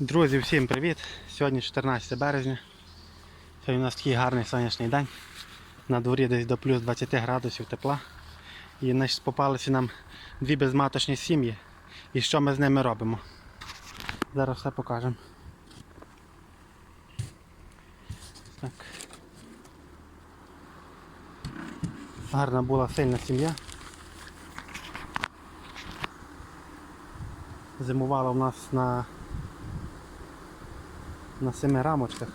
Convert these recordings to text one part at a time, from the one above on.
Друзі, всім привіт! Сьогодні 14 березня. Сьогодні у нас такий гарний сонячний день. На дворі десь до плюс 20 градусів тепла. І значить, попалися нам дві безматочні сім'ї. І що ми з ними робимо? Зараз все покажемо. Так. Гарна була сильна сім'я. Зимувала у нас на на семи рамочках.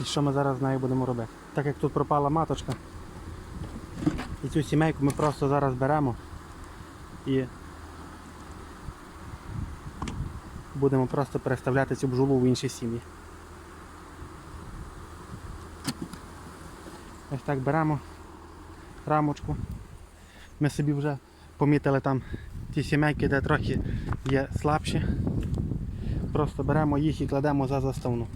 І що ми зараз з нею будемо робити? Так як тут пропала маточка, і цю сімейку ми просто зараз беремо і будемо просто переставляти цю бджолу в інші сім'ї. Ось так беремо рамочку. Ми собі вже помітили там ті сімейки, де трохи є слабші. Просто беремо їх і кладемо за заставну.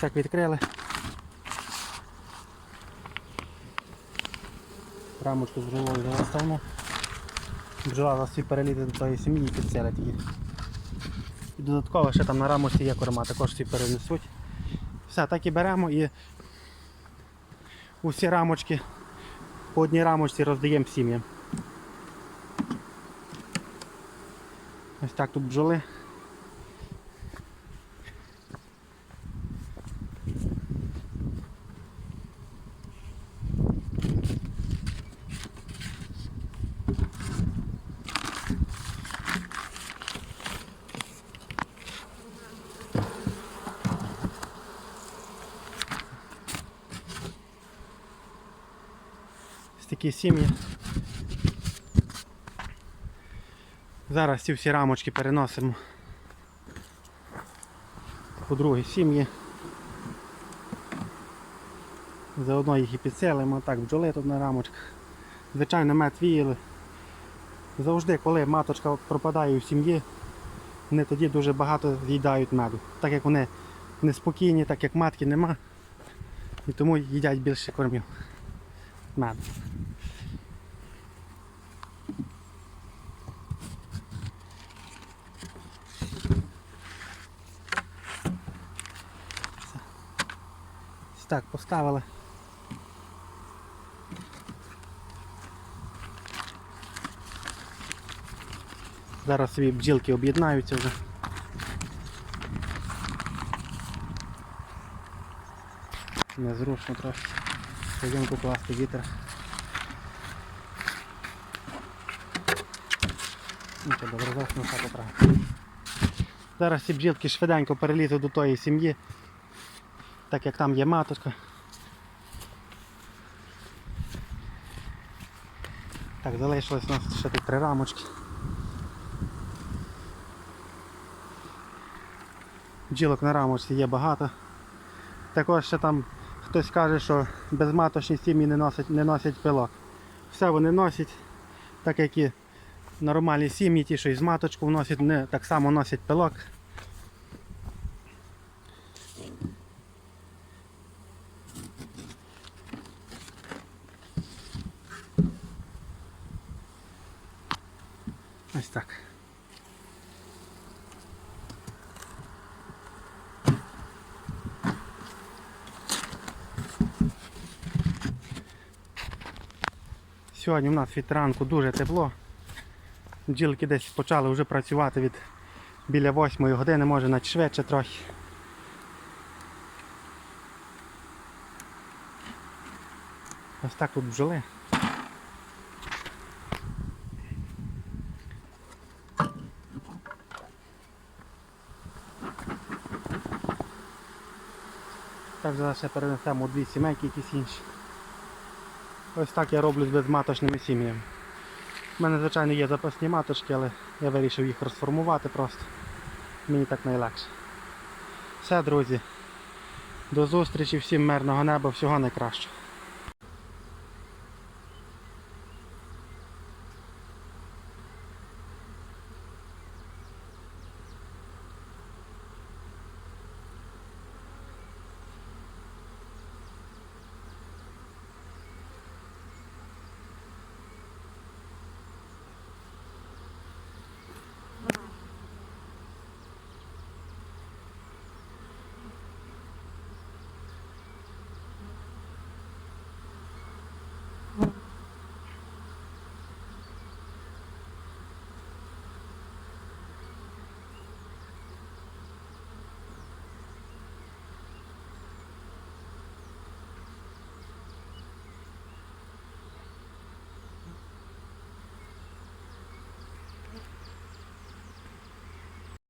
Так відкрили. Рамочку з бджолою за заставну. Бджола за свій переліти до тої сім'ї і підселять її. І додатково ще там на рамочці є корма, також всі перенесуть. Все, так і беремо і усі рамочки по одній рамочці роздаємо сім'ям. Ось так тут бджоли. Ось такі сім'ї. Зараз ці всі рамочки переносимо по другій сім'ї. Заодно їх і підселимо. Так, бджоли тут на рамочках. Звичайно, мед віяли. Завжди, коли маточка пропадає в сім'ї, вони тоді дуже багато з'їдають меду. Так як вони неспокійні, так як матки нема. І тому їдять більше кормів. Меду. Так, поставили. Зараз собі бджілки об'єднаються вже. Незручно трохи. Пойдемо покласти вітер. Нічого, добре, зараз ми все поправимо. Зараз ці бджілки швиденько перелізуть до тої сім'ї, так як там є маточка. Так, залишилось у нас ще тут три рамочки. Бджілок на рамочці є багато. Також ще там хтось каже, що безматочні сім'ї не носять, не носять пилок. Все вони носять, так як і нормальні сім'ї, ті, що із маточку вносять, не так само носять пилок. Ось так. Сьогодні у нас від ранку дуже тепло. Бджілки десь почали вже працювати від біля 8 години, може навіть швидше трохи. Ось так тут бджоли. Так зараз ще перенесемо дві сімейки якісь інші. Ось так я роблю з безматочними сім'ями. У мене, звичайно, є запасні маточки, але я вирішив їх розформувати просто. Мені так найлегше. Все, друзі. До зустрічі, всім мирного неба, всього найкращого.